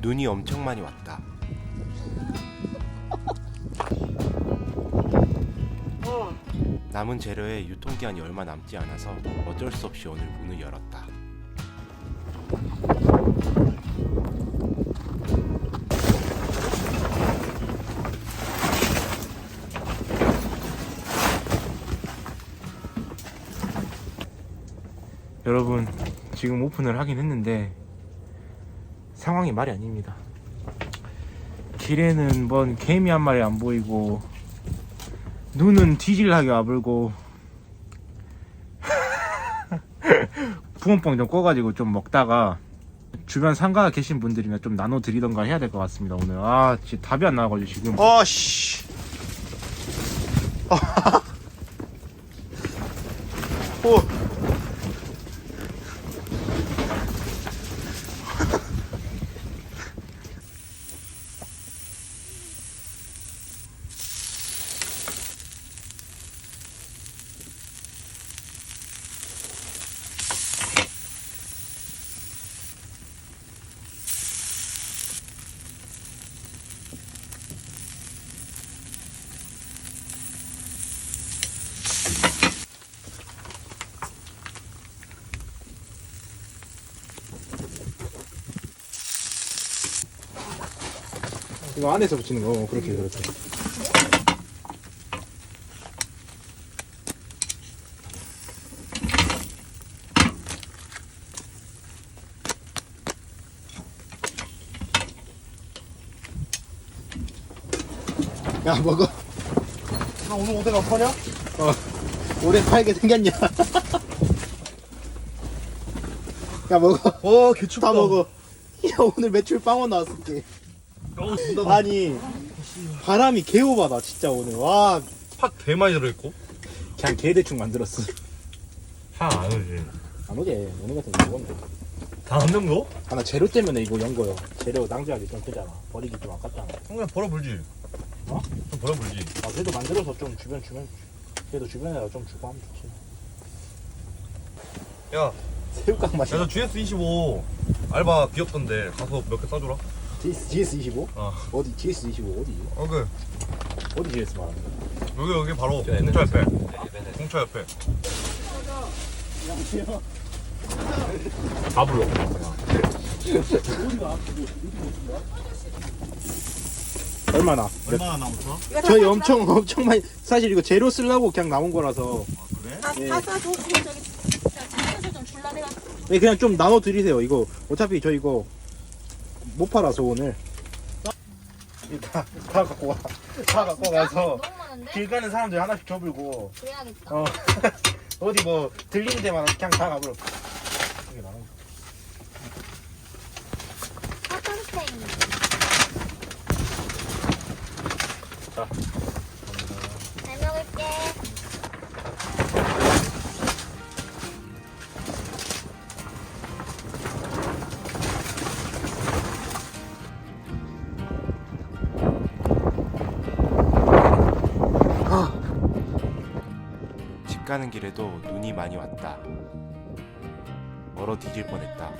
눈이 엄청 많이 왔다. 남은 재료의 유통기한이 얼마 남지 않아서 어쩔 수 없이 오늘 문을 열었다. 여러분 지금 오픈을 하긴 했는데 상황이 말이 아닙니다. 길에는 뭔 개미 한 마리 안 보이고 눈은 뒤질하게 와불고 붕어빵 좀 꺼가지고 좀 먹다가 주변 상가에 계신 분들이면 좀 나눠 드리던가 해야 될 것 같습니다 오늘 아 진짜 답이 안 나와가지고 지금 아씨. 오. 이거 안에서 붙이는 거 그렇게 그렇게 야 먹어. 나 오늘 오뎅 안 파냐? 어. 오뎅 팔게 생겼냐? 야 먹어. 어 개춥다 다 먹어. 야 오늘 매출 빵원 나왔을게. 아니 바람이 개오바다 진짜 오늘. 와. 팥개 많이 들어있고? 그냥 개대충 만들었어. 향안 오지. 안 오게. 오늘 같은 거 먹었네 다안 정도? 아나 재료 때문에 이거 연 거요. 재료 낭비하기 좀 크잖아. 버리기 좀 아깝잖아. 그냥 벌어불지. 어? 좀 벌어불지. 아 그래도 만들어서 좀 주변 주변 그래도 주변에다 좀 주고 하면 좋지. 야. 새우깡 맛이 야저 GS25 알바 귀엽던데 가서 몇 개 싸줘라 GS25? 어. 어디 GS25 어디? 어 그 어디 GS 말하는 거야? 여기 여기 바로 공차 옆에 공차 옆에 다 불러 얼마나? 얼마나 남았어? 저희 엄청 엄청 많이 사실 이거 재료 쓰려고 그냥 남은 거라서 그래? 다, 예. 다 싸줘. 그럼 저기 장사들 좀 줄라 내가 네, 그냥 좀 나눠 드리세요. 이거 어차피 저 이거 못 팔아서 오늘 다, 다 갖고 와. 다 갖고 가서 너무 많은데? 길 가는 사람들 하나씩 줘불고 그래야겠다. 어 어디 뭐 들리는 데만 그냥 다 가불어. 이게 나눠. 사탕생. 잘 가는 길에도 눈이 많이 왔다. 얼어 뒤질 뻔했다.